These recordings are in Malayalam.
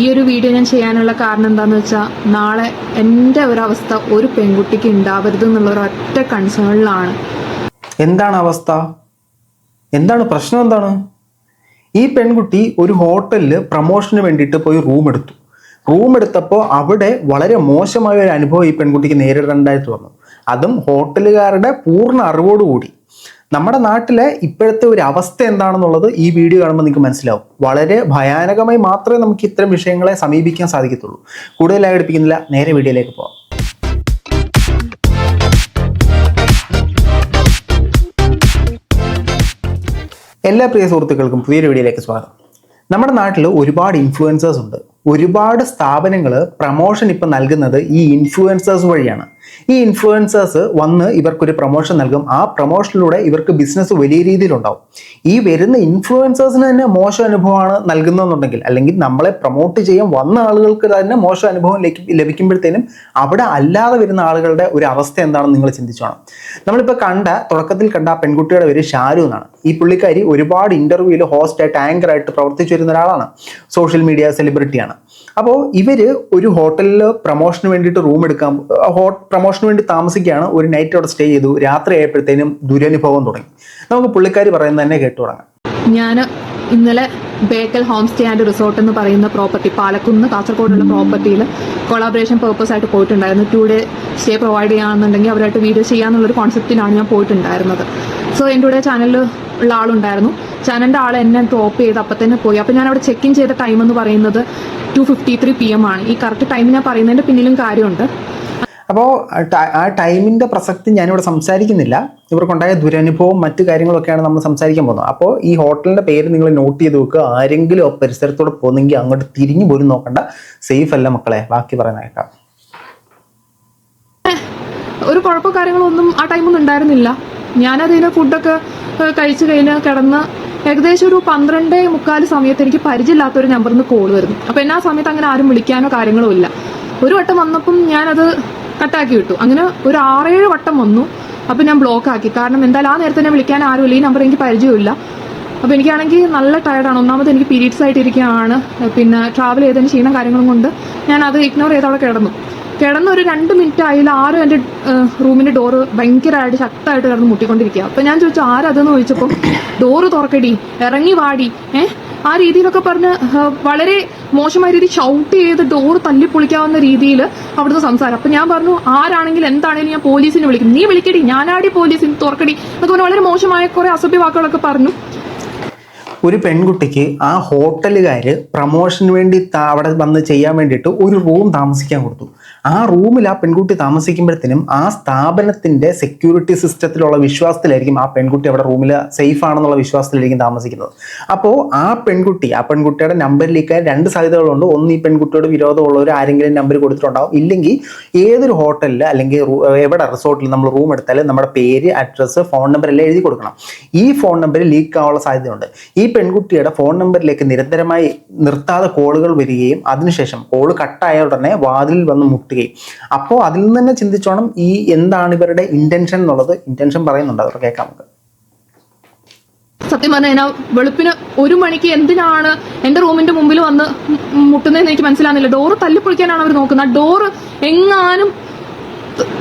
ഈ ഒരു വീഡിയോ ഞാൻ ചെയ്യാനുള്ള കാരണം എന്താണെന്ന് വെച്ചാൽ നാളെ എന്റെ ഒരവസ്ഥ ഒരു പെൺകുട്ടിക്ക് ഉണ്ടാവരുത് എന്നുള്ള ഒരു ഒറ്റ കൺസേണിലാണ് എന്താണ് അവസ്ഥ? എന്താണ് പ്രശ്നം എന്താണ്? ഈ പെൺകുട്ടി ഒരു ഹോട്ടലിൽ പ്രൊമോഷന് വേണ്ടിയിട്ട് പോയി റൂം എടുത്തു. റൂം എടുത്തപ്പോൾ അവിടെ വളരെ മോശമായ ഒരു അനുഭവം ഈ പെൺകുട്ടിക്ക് നേരിടേണ്ടതായിട്ട് വന്നു. അതും ഹോട്ടലുകാരുടെ പൂർണ അറിവോടുകൂടി. നമ്മുടെ നാട്ടിലെ ഇപ്പോഴത്തെ ഒരു അവസ്ഥ എന്താണെന്നുള്ളത് ഈ വീഡിയോ കാണുമ്പോൾ നിങ്ങൾക്ക് മനസ്സിലാവും. വളരെ ഭയാനകമായി മാത്രമേ നമുക്ക് ഇത്തരം വിഷയങ്ങളെ സമീപിക്കാൻ സാധിക്കത്തുള്ളൂ. കൂടുതലായി എടുപ്പിക്കുന്നില്ല. നേരെ വീഡിയോയിലേക്ക് പോവാം. എല്ലാ പ്രിയ സുഹൃത്തുക്കൾക്കും പുതിയൊരു വീഡിയോയിലേക്ക് സ്വാഗതം. നമ്മുടെ നാട്ടിൽ ഒരുപാട് ഇൻഫ്ലുവൻസേഴ്സ് ഉണ്ട്. ഒരുപാട് സ്ഥാപനങ്ങൾ പ്രമോഷൻ ഇപ്പം നൽകുന്നത് ഈ ഇൻഫ്ലുവൻസേഴ്സ് വഴിയാണ്. ഈ ഇൻഫ്ലുവൻസേഴ്സ് വന്ന് ഇവർക്കൊരു പ്രൊമോഷൻ നൽകും. ആ പ്രൊമോഷനിലൂടെ ഇവർക്ക് ബിസിനസ് വലിയ രീതിയിലുണ്ടാവും. ഈ വരുന്ന ഇൻഫ്ലുവൻസേഴ്സിന് തന്നെ മോശം അനുഭവമാണ് നൽകുന്നതെന്നുണ്ടെങ്കിൽ അല്ലെങ്കിൽ നമ്മളെ പ്രൊമോട്ട് ചെയ്യാൻ വന്ന ആളുകൾക്ക് തന്നെ മോശം അനുഭവം ലഭി- ലഭിക്കുമ്പോഴത്തേനും അവിടെ അല്ലാതെ വരുന്ന ആളുകളുടെ ഒരു അവസ്ഥ എന്താണെന്ന് നിങ്ങൾ ചിന്തിച്ചോണം നമ്മളിപ്പോൾ കണ്ട തുടക്കത്തിൽ കണ്ട ആ പെൺകുട്ടിയുടെ പേര് ഷാരു എന്നാണ്. ഈ പുള്ളിക്കാരി ഒരുപാട് ഇന്റർവ്യൂവിൽ ഹോസ്റ്റായിട്ട് ആങ്കറായിട്ട് പ്രവർത്തിച്ചു വരുന്ന ഒരാളാണ്. സോഷ്യൽ മീഡിയ സെലിബ്രിറ്റിയാണ് അപ്പോൾ ഇവർ ഒരു ഹോട്ടലിൽ പ്രൊമോഷന് വേണ്ടിയിട്ട് റൂം എടുക്കാൻ പ്രൊമോഷന് വേണ്ടി താമസിക്കുകയാണ്. ഒരു നൈറ്റ് അവിടെ സ്റ്റേ ചെയ്തു. രാത്രി ആയപ്പോഴത്തേനും ദുരനുഭവം തുടങ്ങി. നമുക്ക് പുള്ളിക്കാരി പറയുന്നത് തന്നെ കേട്ടു തുടങ്ങാം. ഞാൻ ഇന്നലെ Bekal home stay and resort എന്ന് പറയുന്ന പ്രോപ്പർട്ടി പാലക്കുന്ന് കാസർഗോഡുള്ള പ്രോപ്പർട്ടിയിൽ കൊളാബറേഷൻ പേർപ്പസ് ആയിട്ട് പോയിട്ടുണ്ടായിരുന്നു. ടു ഡേ സ്റ്റേ പ്രൊവൈഡ് ചെയ്യുകയാണെന്നുണ്ടെങ്കിൽ അവരായിട്ട് വീഡിയോ ചെയ്യാന്നുള്ളൊരു കോൺസെപ്റ്റിലാണ് ഞാൻ പോയിട്ടുണ്ടായിരുന്നത്. സോ എന്റെ കൂടെ ചാനലിൽ ഉള്ള ആളുണ്ടായിരുന്നു. ചാനലിന്റെ ആൾ എന്നെ ഡ്രോപ്പ് ചെയ്ത് അപ്പം തന്നെ പോയി. അപ്പം ഞാൻ അവിടെ ചെക്ക് ഇൻ ചെയ്ത ടൈം എന്ന് പറയുന്നത് two fifty three P M ആണ്. ഈ കറക്റ്റ് ടൈം ഞാൻ പറയുന്നതിന്റെ പിന്നിലും കാര്യമുണ്ട്. അപ്പോൾ ആ ടൈമിന്റെ പ്രസക്തി ഞാനിവിടെ സംസാരിക്കുന്നില്ല. ഇവർക്കുണ്ടായ ദുരനുഭവം മറ്റു കാര്യങ്ങളൊക്കെയാണ് നമ്മൾ സംസാരിക്കാൻ പോകുന്നത്. അപ്പോൾ ഈ ഹോട്ടലിന്റെ പേര് നിങ്ങൾ നോട്ട് ചെയ്ത് വെക്കുക. ആരെങ്കിലും ആ പരിസരത്തോടെ പോകുന്നെങ്കിൽ അങ്ങോട്ട് തിരിഞ്ഞു പോലും നോക്കണ്ട. സേഫ് അല്ല മക്കളെ. ബാക്കി പറയുന്ന കേൾക്കാം. ഒരു കുഴപ്പ കാര്യങ്ങളൊന്നും ആ ടൈമൊന്നും ഉണ്ടായിരുന്നില്ല. ഞാനതിന് ഫുഡൊക്കെ കഴിച്ച് കഴിഞ്ഞ് കിടന്ന് ഏകദേശം ഒരു പന്ത്രണ്ട് മുക്കാൽ സമയത്ത് എനിക്ക് പരിചയമില്ലാത്തൊരു നമ്പറിൽ നിന്ന് കോൾ വരുന്നു. അപ്പോൾ എന്നാ സമയത്ത് അങ്ങനെ ആരും വിളിക്കാനോ കാര്യങ്ങളോ ഇല്ല. ഒരു വട്ടം വന്നപ്പം ഞാനത് കട്ടാക്കി വിട്ടു അങ്ങനെ ഒരു ആറേഴ് വട്ടം വന്നു. അപ്പോൾ ഞാൻ ബ്ലോക്ക് ആക്കി. കാരണം എന്തായാലും ആ നേരത്തെ തന്നെ വിളിക്കാൻ ആരുമില്ല. ഈ നമ്പർ എനിക്ക് പരിചയമില്ല അപ്പോൾ എനിക്കാണെങ്കിൽ നല്ല ടയർഡാണ് ഒന്നാമത് എനിക്ക് പീരീഡ്സ് ആയിട്ടിരിക്കുകയാണ്. പിന്നെ ട്രാവൽ ചെയ്തതിന് ചെയ്യുന്ന കാര്യങ്ങളും കൊണ്ട് ഞാൻ അത് ഇഗ്നോർ ചെയ്ത് അവിടെ കിടന്നു. കിടന്ന് ഒരു രണ്ട് മിനിറ്റ് ആയില്ല. ആരും എന്റെ റൂമിന്റെ ഡോറ് ഭയങ്കരമായിട്ട് ശക്തമായിട്ട് കിടന്ന് മുട്ടിക്കൊണ്ടിരിക്കുക അപ്പൊ ഞാൻ ചോദിച്ചു ആരതെന്ന് ചോദിച്ചപ്പോൾ ഡോറ് തുറക്കടി. ഇറങ്ങി വാടി. ഏഹ്? ആ രീതിയിലൊക്കെ പറഞ്ഞ് വളരെ മോശമായ രീതി ഷൗട്ട് ചെയ്ത് ഡോർ തല്ലി പൊളിക്കാവുന്ന രീതിയിൽ അവിടുന്ന് സംസാരം. അപ്പൊ ഞാൻ പറഞ്ഞു ആരാണെങ്കിലും എന്താണെങ്കിലും ഞാൻ പോലീസിനെ വിളിക്കും. നീ വിളിക്കടി ഞാനാടി പോലീസിന് തുറക്കടി. എന്നൊക്കെ പറഞ്ഞു വളരെ മോശമായ കുറെ അസഭ്യ വാക്കുകളൊക്കെ പറഞ്ഞു. ഒരു പെൺകുട്ടിക്ക് ആ ഹോട്ടലുകാർ പ്രമോഷന് വേണ്ടി അവിടെ വന്ന് ചെയ്യാൻ വേണ്ടിയിട്ട് ഒരു റൂം താമസിക്കാൻ കൊടുത്തു. ആ റൂമിൽ ആ പെൺകുട്ടി താമസിക്കുമ്പോഴത്തേനും ആ സ്ഥാപനത്തിന്റെ സെക്യൂരിറ്റി സിസ്റ്റത്തിലുള്ള വിശ്വാസത്തിലായിരിക്കും ആ പെൺകുട്ടി അവിടെ റൂമിൽ സേഫ് ആണെന്നുള്ള വിശ്വാസത്തിലായിരിക്കും താമസിക്കുന്നത്. അപ്പോൾ ആ പെൺകുട്ടി ആ പെൺകുട്ടിയുടെ നമ്പറിലേക്ക് രണ്ട് സാധ്യതകളുണ്ട് ഒന്ന് ഈ പെൺകുട്ടിയോട് വിരോധമുള്ളവർ ആരെങ്കിലും നമ്പർ കൊടുത്തിട്ടുണ്ടാവും. ഇല്ലെങ്കിൽ ഏതൊരു ഹോട്ടലിൽ അല്ലെങ്കിൽ എവിടെ റിസോർട്ടിൽ നമ്മൾ റൂം എടുത്താലും നമ്മുടെ പേര് അഡ്രസ്സ് ഫോൺ നമ്പർ എല്ലാം എഴുതി കൊടുക്കണം. ഈ ഫോൺ നമ്പർ ലീക്ക് ആവാനുള്ള സാധ്യതയുണ്ട്. ഈ പെൺകുട്ടിയുടെ ഫോൺ നമ്പറിലേക്ക് നിരന്തരമായി നിർത്താതെ കോളുകൾ വരികയും അതിനുശേഷം കോൾ കട്ടായ ഉടനെ വാതിലിൽ വന്ന് മുട്ടുകയും. അപ്പോൾ അതിൽ നിന്ന് തന്നെ ചിന്തിച്ചോണം ഈ എന്താണ് ഇവരുടെ ഇന്റൻഷൻ എന്നുള്ളത്. ഇന്റൻഷൻ പറയുന്നുണ്ട്. അവർ കേൾക്കാം നമുക്ക്. സത്യം പറഞ്ഞാൽ കഴിഞ്ഞാൽ വെളുപ്പിന് ഒരു മണിക്ക് എന്തിനാണ് എന്റെ റൂമിന്റെ മുമ്പിൽ വന്ന് മുട്ടുന്നതെന്ന് എനിക്ക് മനസ്സിലാകുന്നില്ല. ഡോറ് തല്ലിപ്പൊളിക്കാനാണ് അവർ നോക്കുന്നത്. ആ ഡോറ് എങ്ങാനും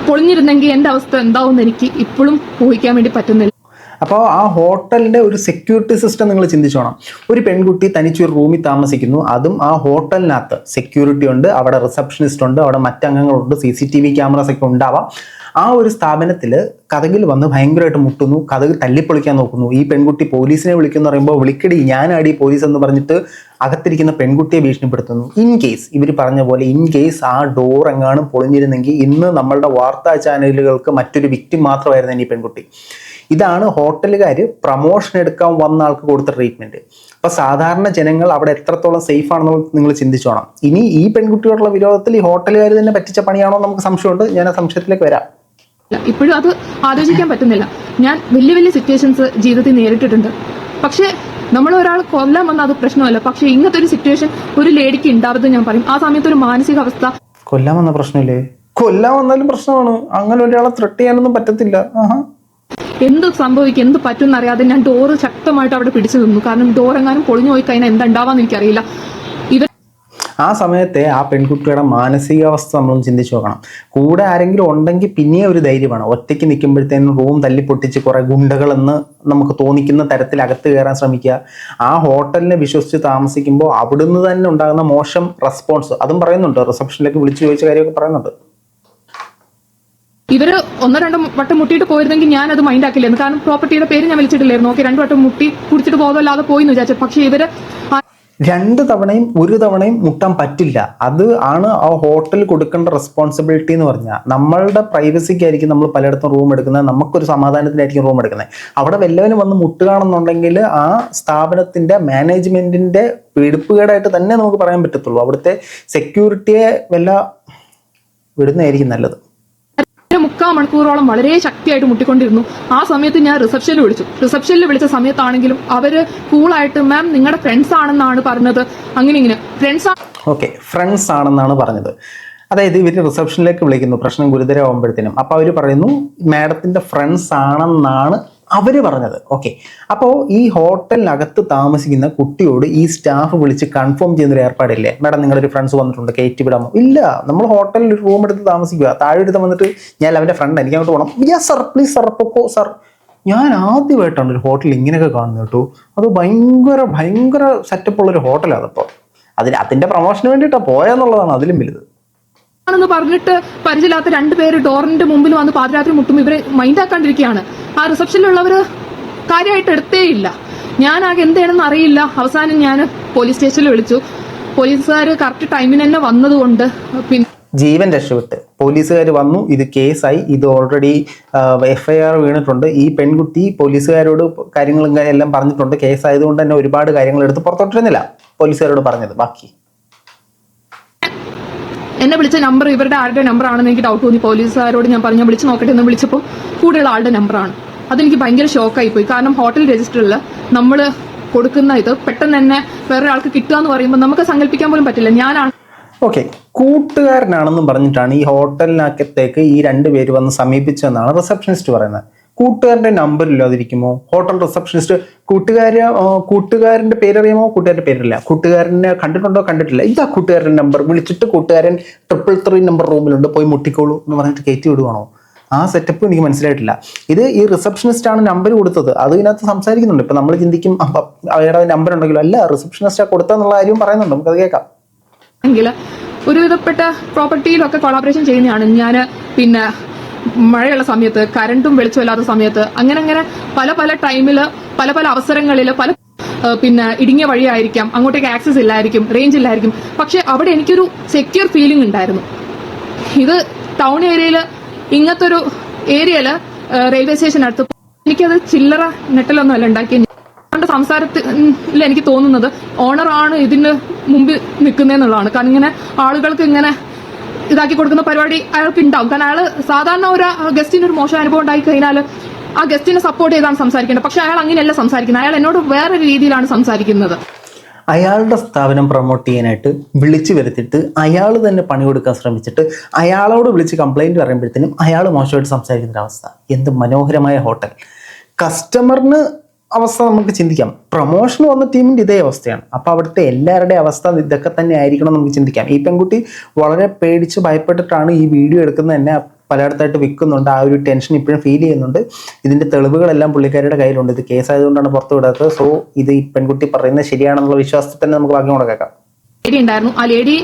പൊളിഞ്ഞിരുന്നെങ്കിൽ എന്റെ അവസ്ഥ എന്താവും എനിക്ക് ഇപ്പോഴും ഊഹിക്കാൻ വേണ്ടി പറ്റുന്നില്ല. അപ്പോൾ ആ ഹോട്ടലിന്റെ ഒരു സെക്യൂരിറ്റി സിസ്റ്റം നിങ്ങൾ ചിന്തിച്ചോണം. ഒരു പെൺകുട്ടി തനിച്ചൊരു റൂമിൽ താമസിക്കുന്നു. അതും ആ ഹോട്ടലിനകത്ത് സെക്യൂരിറ്റി ഉണ്ട് അവിടെ റിസപ്ഷനിസ്റ്റ് ഉണ്ട് അവിടെ മറ്റംഗങ്ങളുണ്ട് C C T V cameras ഒക്കെ ഉണ്ടാവാം. ആ ഒരു സ്ഥാപനത്തിൽ കഥകിൽ വന്ന് ഭയങ്കരമായിട്ട് മുട്ടുന്നു കഥക് തല്ലിപ്പൊളിക്കാൻ നോക്കുന്നു. ഈ പെൺകുട്ടി പോലീസിനെ വിളിക്കുന്നു പറയുമ്പോൾ വിളിക്കടി ഞാനാടി പോലീസ് എന്ന് പറഞ്ഞിട്ട് അകത്തിരിക്കുന്ന പെൺകുട്ടിയെ ഭീഷണിപ്പെടുത്തുന്നു. ഇൻ കേസ് ഇവർ പറഞ്ഞ പോലെ ഇൻ കേസ് ആ ഡോർ എങ്ങാനും പൊളിഞ്ഞിരുന്നെങ്കിൽ ഇന്ന് നമ്മളുടെ വാർത്താ ചാനലുകൾക്ക് മറ്റൊരു വിക്റ്റിം മാത്രമായിരുന്നു ഈ പെൺകുട്ടി. ഇതാണ് ഹോട്ടലുകാർ പ്രമോഷൻ എടുക്കാൻ വന്ന ആൾക്ക് കൊടുത്ത ട്രീറ്റ്മെന്റ് അപ്പോൾ സാധാരണ ജനങ്ങൾ അവിടെ എത്രത്തോളം സേഫ് ആണെന്ന് നിങ്ങൾ ചിന്തിച്ചോണം ഇനി ഈ പെൺകുട്ടിയോടുള്ള വിരോധത്തിൽ ഈ ഹോട്ടലുകാർ തന്നെ പറ്റിച്ച പണിയാണോ നമുക്ക് സംശയമുണ്ട്. ഞാൻ ആ സംശയത്തിലേക്ക് വരാം. ഇപ്പോഴും അത് ആലോചിക്കാൻ പറ്റുന്നില്ല. ഞാൻ വലിയ വലിയ സിറ്റുവേഷൻസ് ജീവിതത്തിൽ നേരിട്ടിട്ടുണ്ട്. പക്ഷേ നമ്മൾ ഒരാൾ കൊല്ലാൻ വന്ന അത് പ്രശ്നമല്ല. പക്ഷേ ഇങ്ങനത്തെ ഒരു സിറ്റുവേഷൻ ഒരു ലേഡിക്ക് ഉണ്ടാവരുത് ഞാൻ പറയും. ആ സമയത്ത് ഒരു മാനസികാവസ്ഥ കൊല്ലാൻ വന്ന പ്രശ്നമില്ലേ? കൊല്ലാൻ വന്നാലും പ്രശ്നമാണ്. അങ്ങനെ ഒരാളെ ത്രെട്ട് ചെയ്യാനൊന്നും പറ്റത്തില്ല. ആഹാ. എന്ത് സംഭവിക്കും എന്ത് പറ്റും എന്നറിയാതെ ഞാൻ ഡോറ് ശക്തമായിട്ട് അവിടെ പിടിച്ചു നിന്നു. കാരണം ഡോർ എങ്ങാനും പൊളിഞ്ഞു പോയി കഴിഞ്ഞാൽ എന്താ ഉണ്ടാവാന്ന് എനിക്കറിയില്ല. ഇവ ആ സമയത്തെ ആ പെൺകുട്ടിയുടെ മാനസികാവസ്ഥ നമ്മളൊന്ന് ചിന്തിച്ച് നോക്കണം. കൂടെ ആരെങ്കിലും ഉണ്ടെങ്കിൽ പിന്നെയും ഒരു ധൈര്യമാണ് ഒറ്റയ്ക്ക് നിൽക്കുമ്പോഴത്തേനും റൂം തല്ലി പൊട്ടിച്ച് കുറേ ഗുണ്ടകളെന്ന് നമുക്ക് തോന്നിക്കുന്ന തരത്തിൽ അകത്ത് കയറാൻ ശ്രമിക്കുക. ആ ഹോട്ടലിനെ വിശ്വസിച്ച് താമസിക്കുമ്പോൾ അവിടുന്ന് തന്നെ ഉണ്ടാകുന്ന മോശം റെസ്പോൺസ് അതും പറയുന്നുണ്ട്. റിസപ്ഷനിലേക്ക് വിളിച്ചു ചോദിച്ച കാര്യമൊക്കെ പറയുന്നുണ്ട്. ഇവർ ഒന്നോ രണ്ടോ വട്ടം മുട്ടിയിട്ട് പോയിരുന്നെങ്കിൽ ഞാൻ അത് മൈൻഡ് ആക്കില്ലായിരുന്നു. കാരണം പ്രോപ്പർട്ടിയുടെ പേര് ഞാൻ വിളിച്ചിട്ടില്ലായിരുന്നു. ഓക്കെ രണ്ടു വട്ടം മുട്ടി കുടിച്ചിട്ട് പോകുമല്ലാതെ പോയി എന്ന് വിചാരിച്ചു. പക്ഷെ ഇവർ രണ്ട് തവണയും ഒരു തവണയും മുട്ടാൻ പറ്റില്ല. അത് ആണ് ആ ഹോട്ടൽ കൊടുക്കേണ്ട റെസ്പോൺസിബിലിറ്റി എന്ന് പറഞ്ഞാൽ നമ്മളുടെ പ്രൈവസിക്കായിരിക്കും നമ്മൾ പലയിടത്തും റൂം എടുക്കുന്നത്. നമുക്കൊരു സമാധാനത്തിനായിരിക്കും റൂം എടുക്കുന്നത്. അവിടെ വല്ലവനും വന്ന് മുട്ടുകയാണെന്നുണ്ടെങ്കിൽ ആ സ്ഥാപനത്തിന്റെ മാനേജ്മെന്റിന്റെ പിടിപ്പുകേടായിട്ട് തന്നെ നമുക്ക് പറയാൻ പറ്റത്തുള്ളൂ. അവിടുത്തെ സെക്യൂരിറ്റിയെ വല്ല വിടുന്നതായിരിക്കും നല്ലത്. മുക്കാൽ മണിക്കൂറോളം വളരെ ശക്തിയായിട്ട് മുട്ടിക്കൊണ്ടിരുന്നു. ആ സമയത്ത് ഞാൻ റിസപ്ഷനിൽ വിളിച്ചു. റിസപ്ഷനിൽ വിളിച്ച സമയത്താണെങ്കിലും അവർ കൂളായിട്ട് മാം നിങ്ങളുടെ ഫ്രണ്ട്സ് ആണെന്നാണ് പറഞ്ഞത്. അങ്ങനെ ഇങ്ങനെ. ഫ്രണ്ട്സ് ഓക്കെ ഫ്രണ്ട്സ് ആണെന്നാണ് പറഞ്ഞത്. അതായത് ഇവർ റിസപ്ഷനിലേക്ക് വിളിക്കുന്നു പ്രശ്നം ഗുരുതരമാകുമ്പോഴത്തേനും. അപ്പോൾ അവർ പറയുന്നു മാഡത്തിന്റെ ഫ്രണ്ട്സ് ആണെന്നാണ് അവർ പറഞ്ഞത്. ഓക്കെ അപ്പോൾ ഈ ഹോട്ടലിനകത്ത് താമസിക്കുന്ന കുട്ടിയോട് ഈ സ്റ്റാഫ് വിളിച്ച് കൺഫേം ചെയ്യുന്നൊരു ഏർപ്പാടില്ലേ? മാഡം നിങ്ങളൊരു ഫ്രണ്ട്സ് വന്നിട്ടുണ്ട് കയറ്റി വിടാമോ? ഇല്ല. നമ്മൾ ഹോട്ടലിൽ ഒരു റൂം എടുത്ത് താമസിക്കുക താഴെ എടുത്ത് വന്നിട്ട് ഞാൻ അവന്റെ ഫ്രണ്ട് എനിക്ക് അങ്ങോട്ട് പോകണം യാ സർ പ്ലീസ് സർ പൊക്കോ സർ ഞാൻ ആദ്യമായിട്ടാണ് ഒരു ഹോട്ടൽ ഇങ്ങനെയൊക്കെ കാണുന്നത് കേട്ടോ. അത് ഭയങ്കര ഭയങ്കര സെറ്റപ്പ് ഉള്ളൊരു ഹോട്ടലാണ് അതിപ്പോൾ അതിന് അതിന്റെ പ്രൊമോഷന് വേണ്ടിയിട്ടാണ് പോയെന്നുള്ളതാണ്. അതിലും വലുത്. ആണെന്ന് പറഞ്ഞിട്ട് പരിചയമില്ലാത്ത രണ്ടുപേര് ഡോറിന്റെ മുമ്പിൽ വന്ന് പാതിരാത്രി മുട്ടും ഇവരെ മൈൻഡാക്കാണ്ടിരിക്കുകയാണ് ആ റിസപ്ഷനിലുള്ളവർ കാര്യമായിട്ട് എടുത്തേയില്ല. ഞാൻ ആകെ എന്താണെന്ന് അറിയില്ല. അവസാനം ഞാൻ പോലീസ് സ്റ്റേഷനിൽ വിളിച്ചു. പോലീസുകാർ കറക്റ്റ് ടൈമിന് തന്നെ വന്നതുകൊണ്ട് പിന്നെ ജീവൻ രക്ഷപ്പെട്ട്. പോലീസുകാർ വന്നു. ഇത് കേസായി. ഇത് ഓൾറെഡി എഫ് ഐ ആർ വീണിട്ടുണ്ട്. ഈ പെൺകുട്ടി പോലീസുകാരോട് കാര്യങ്ങളും എല്ലാം പറഞ്ഞിട്ടുണ്ട്. കേസായതുകൊണ്ട് തന്നെ ഒരുപാട് കാര്യങ്ങൾ എടുത്ത് പുറത്തോട്ടിരുന്നില്ല. പോലീസുകാരോട് പറഞ്ഞത്. ബാക്കി. എന്നെ വിളിച്ച നമ്പർ ഇവരുടെ ആരുടെ നമ്പർ ആണെന്ന് എനിക്ക് ഡൗട്ട് തോന്നി. പോലീസുകാരോട് ഞാൻ പറഞ്ഞു വിളിച്ച് നോക്കട്ടെ എന്ന് വിളിച്ചപ്പോൾ കൂടെയുള്ള ആളുടെ നമ്പറാണ് അതെനിക്ക് ഭയങ്കര ഷോക്കായി പോയി. കാരണം ഹോട്ടൽ രജിസ്റ്ററിൽ നമ്മൾ കൊടുക്കുന്ന ഇത് പെട്ടെന്ന് തന്നെ വേറെ ആൾക്ക് കിട്ടുക എന്ന് പറയുമ്പോൾ നമുക്ക് സങ്കല്പിക്കാൻ പോലും പറ്റില്ല. ഞാനാണ് ഓക്കെ കൂട്ടുകാരനാണെന്നും പറഞ്ഞിട്ടാണ് ഈ ഹോട്ടലിനകത്തേക്ക് ഈ രണ്ട് പേര് വന്ന് സമീപിച്ചതെന്നാണ് റിസപ്ഷനിസ്റ്റ് പറയുന്നത്. കൂട്ടുകാരന്റെ നമ്പർ ഇല്ലാതിരിക്കുമോ? ഹോട്ടൽ റിസപ്ഷനിസ്റ്റ് കൂട്ടുകാര കൂട്ടുകാരന്റെ പേരറിയാമോ? കൂട്ടുകാരന്റെ പേരില്ല കൂട്ടുകാരനെ കണ്ടിട്ടുണ്ടോ? കണ്ടിട്ടില്ല. ഇതാ കൂട്ടുകാരന്റെ നമ്പർ വിളിച്ചിട്ട് കൂട്ടുകാരൻ ട്രിപ്പിൾ ത്രീ നമ്പർ റൂമിലുണ്ട് പോയി മുട്ടിക്കോളൂ എന്ന് പറഞ്ഞിട്ട് കയറ്റി വിടുവാണോ? ആ സെറ്റപ്പ് എനിക്ക് മനസ്സിലായിട്ടില്ല. ഇത് ഈ റിസപ്ഷനിസ്റ്റ് ആണ് നമ്പർ കൊടുത്തത്. അത് ഇതിനകത്ത് സംസാരിക്കുന്നുണ്ട്. ഇപ്പം നമ്മൾ ചിന്തിക്കും അയാളുടെ നമ്പർ ഉണ്ടെങ്കിലും. അല്ല റിസപ്ഷനിസ്റ്റാണ് കൊടുത്തെന്നുള്ള കാര്യം പറയുന്നുണ്ട്. നമുക്കത് കേൾക്കാം. എങ്കിൽ ഒരുവിധപ്പെട്ട പ്രോപ്പർട്ടിയിലൊക്കെ കൊളാബറേഷൻ ചെയ്യുന്നതാണ്. ഞാൻ പിന്നെ മഴയുള്ള സമയത്ത് കരണ്ടും വെളിച്ചമില്ലാത്ത സമയത്ത് അങ്ങനെ അങ്ങനെ പല പല ടൈമിൽ പല പല അവസരങ്ങളിൽ പല പിന്നെ ഇടുങ്ങിയ വഴിയായിരിക്കാം അങ്ങോട്ടേക്ക് ആക്സസ് ഇല്ലായിരിക്കും റേഞ്ച് ഇല്ലായിരിക്കും. പക്ഷെ അവിടെ എനിക്കൊരു സെക്യൂർ ഫീലിംഗ് ഉണ്ടായിരുന്നു. ഇത് ടൗൺ ഏരിയയിൽ ഇങ്ങനത്തെ ഒരു ഏരിയയിൽ റെയിൽവേ സ്റ്റേഷനടുത്ത് എനിക്കത് ചില്ലറ നെട്ടലൊന്നുമല്ല അല്ല ഉണ്ടാക്കിയ. അവരുടെ സംസാരത്തിൽ എനിക്ക് തോന്നുന്നത് ഓണറാണ് ഇതിന് മുമ്പിൽ നിൽക്കുന്നതെന്നുള്ളതാണ്. കാരണം ഇങ്ങനെ ആളുകൾക്ക് ഇങ്ങനെ ഇതാക്കി കൊടുക്കുന്ന പരിപാടി അയാൾക്ക് ഉണ്ടാവും കാരണം അയാൾ സാധാരണ ഒരു ഗസ്റ്റിന് ഒരു മോശം അനുഭവം ഉണ്ടായി കഴിഞ്ഞാൽ ആ ഗസ്റ്റിനെ സപ്പോർട്ട് ചെയ്താണ് സംസാരിക്കേണ്ടത്. പക്ഷെ അയാൾ അങ്ങനെയല്ല സംസാരിക്കുന്നത്. അയാൾ എന്നോട് വേറൊരു രീതിയിലാണ് സംസാരിക്കുന്നത്. അയാളുടെ സ്ഥാപനം പ്രൊമോട്ട് ചെയ്യാനായിട്ട് വിളിച്ചു വരുത്തിയിട്ട് അയാൾ തന്നെ പണി കൊടുക്കാൻ ശ്രമിച്ചിട്ട് അയാളോട് വിളിച്ച് കംപ്ലൈന്റ് പറയുമ്പോഴത്തേനും അയാൾ മോശമായിട്ട് സംസാരിക്കുന്ന അവസ്ഥ എന്ത് മനോഹരമായ ഹോട്ടൽ. കസ്റ്റമറിന് അവസ്ഥ നമുക്ക് ചിന്തിക്കാം. പ്രൊമോഷൻ വന്ന ടീമിന്റെ ഇതേ അവസ്ഥയാണ്. അപ്പോൾ അവിടുത്തെ എല്ലാവരുടെയും അവസ്ഥ ഇതൊക്കെ തന്നെ ആയിരിക്കണം നമുക്ക് ചിന്തിക്കാം. ഈ പെൺകുട്ടി വളരെ പേടിച്ച് ഭയപ്പെട്ടിട്ടാണ് ഈ വീഡിയോ എടുക്കുന്നത്. തന്നെ പലയിടത്തായിട്ട് വിൽക്കുന്നുണ്ട്. ആ ഒരു ടെൻഷൻ ഇപ്പോഴും ഫീൽ ചെയ്യുന്നുണ്ട്. ഇതിന്റെ തെളിവുകളെല്ലാം പുള്ളിക്കാരുടെ കയ്യിലുണ്ട്. ഇത് കേസായതുകൊണ്ടാണ് പുറത്തു വിടാത്തത്. സോ ഇത് ഈ പെൺകുട്ടി പറയുന്നത് ശരിയാണെന്നുള്ള വിശ്വാസത്തിൽ തന്നെ നമുക്ക് ബാക്കി കൂടെ കേൾക്കാം. ലേഡി ഉണ്ടായിരുന്നു. ആ ലേഡി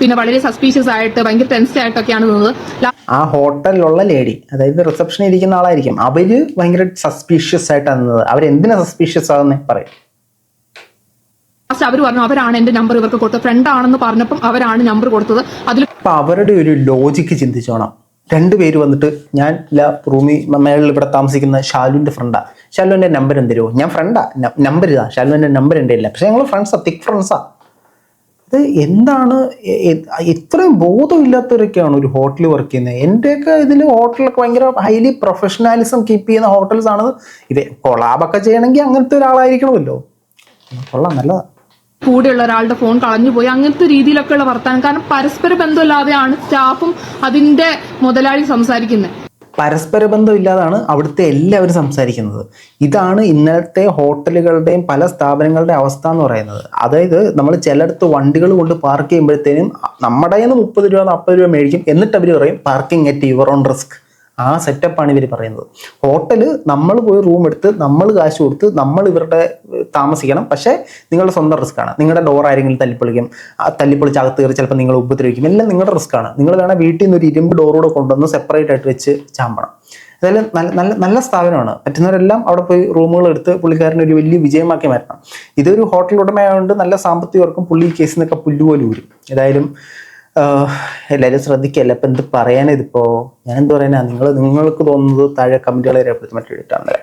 പിന്നെ വളരെ സസ്പീഷ്യസ് ആയിട്ട് ഭയങ്കര ടെൻസ്ഡ് ആയിട്ടൊക്കെയാണ് നിന്നത്. ആ ഹോട്ടലിലുള്ള ലേഡി അതായത് റിസപ്ഷനിൽ ഇരിക്കുന്ന ആളായിരിക്കും. അവർ ഭയങ്കര സസ്പീഷ്യസ് ആയിട്ടാണ് നിന്നത്. അവരെന്തിനാ സസ്പീഷ്യസ് ആകുന്നേ പറയും. ലാസ്റ്റ് അവർ പറഞ്ഞു അവരാണ് എന്റെ നമ്പർ ഇവർക്ക് കൊടുത്തത്. ഫ്രണ്ട് ആണെന്ന് പറഞ്ഞപ്പം അവരാണ് നമ്പർ കൊടുത്തത്. അതിൽ അപ്പൊ അവരുടെ ഒരു ലോജിക്ക് ചിന്തിച്ചോണം. രണ്ടുപേര് വന്നിട്ട് ഞാൻ റൂമി മേളിൽ ഇവിടെ താമസിക്കുന്ന ഷാലുവിന്റെ ഫ്രണ്ടാ ഷാലുവിന്റെ നമ്പർ എന്തരുമോ ഞാൻ ഫ്രണ്ടാ നമ്പർ ഇതാ. ഷാലുവിന്റെ നമ്പർ എന്റെ ഇല്ല പക്ഷെ ഞങ്ങൾ ഫ്രണ്ട്സാ തിക് ഫ്രണ്ട്സാ എന്താണ് ഇത്രയും ബോധമില്ലാത്തവരൊക്കെയാണ് ഒരു ഹോട്ടലിൽ വർക്ക് ചെയ്യുന്നത്. എന്റെയൊക്കെ ഇതിൽ ഹോട്ടലൊക്കെ ഭയങ്കര ഹൈലി പ്രൊഫഷണാലിസം കീപ്പ് ചെയ്യുന്ന ഹോട്ടൽസ് ആണ് ഇത് കൊളാബൊക്കെ ചെയ്യണമെങ്കിൽ അങ്ങനത്തെ ഒരാളായിരിക്കണമല്ലോ. കൊള്ളാം നല്ലതാ. കൂടെയുള്ള ഒരാളുടെ ഫോൺ കളഞ്ഞു പോയി. അങ്ങനത്തെ രീതിയിലൊക്കെയുള്ള വർത്തമാനം കാരണം പരസ്പര ബന്ധമില്ലാതെയാണ് സ്റ്റാഫും അതിന്റെ മുതലാളി സംസാരിക്കുന്നത്. പരസ്പര ബന്ധമില്ലാതാണ് അവിടുത്തെ എല്ലാവരും സംസാരിക്കുന്നത്. ഇതാണ് ഇന്നത്തെ ഹോട്ടലുകളുടെയും പല സ്ഥാപനങ്ങളുടെയും അവസ്ഥ എന്ന് പറയുന്നത്. അതായത് നമ്മൾ ചിലയിടത്ത് വണ്ടികൾ കൊണ്ട് പാർക്ക് ചെയ്യുമ്പോഴത്തേനും നമ്മുടെ കയ്യിൽ നിന്ന് മുപ്പത് രൂപ നാൽപ്പത് രൂപ മേടിക്കും എന്നിട്ട് അവർ പറയും parking at your own risk. ആ സെറ്റപ്പാണ് ഇവർ പറയുന്നത്. ഹോട്ടൽ നമ്മൾ പോയി റൂം എടുത്ത് നമ്മൾ കാശ് കൊടുത്ത് നമ്മൾ ഇവരുടെ താമസിക്കണം. പക്ഷേ നിങ്ങളുടെ സ്വന്തം റിസ്ക് ആണ്. നിങ്ങളുടെ ഡോർ ആരെങ്കിലും തല്ലിപ്പൊളിക്കും. ആ തല്ലിപ്പൊളിച്ച് അകത്ത് കയറി ചിലപ്പോൾ നിങ്ങൾ ഉപദ്രവിക്കും. എല്ലാം നിങ്ങളുടെ റിസ്ക് ആണ്. നിങ്ങൾ വേണേൽ വീട്ടിൽ നിന്ന് ഒരു ഇരുമ്പ് ഡോറൂടെ കൊണ്ടുവന്ന് സെപ്പറേറ്റ് ആയിട്ട് വെച്ച് ചാമ്പണം. അതായത് നല്ല നല്ല നല്ല സ്ഥാപനമാണ്. പറ്റുന്നവരെല്ലാം അവിടെ പോയി റൂമുകൾ എടുത്ത് പുള്ളിക്കാരനെ ഒരു വലിയ വിജയമാക്കി മാറ്റണം. ഇതൊരു ഹോട്ടൽ ഉടമയായതുകൊണ്ട് നല്ല സാമ്പത്തികവർക്കും പുള്ളി കേസിൽ നിന്നൊക്കെ പുല്ലുപോലെ ഊരും. ഏതായാലും എല്ലാവരും ശ്രദ്ധിക്കല്ല? ഇപ്പം എന്ത് പറയാനിതിപ്പോ ഞാൻ എന്ത് പറയാനാ? നിങ്ങൾ നിങ്ങൾക്ക് തോന്നുന്നത് താഴെ കമന്റുകളെ രേഖപ്പെടുത്തി ഇട്ടാണ്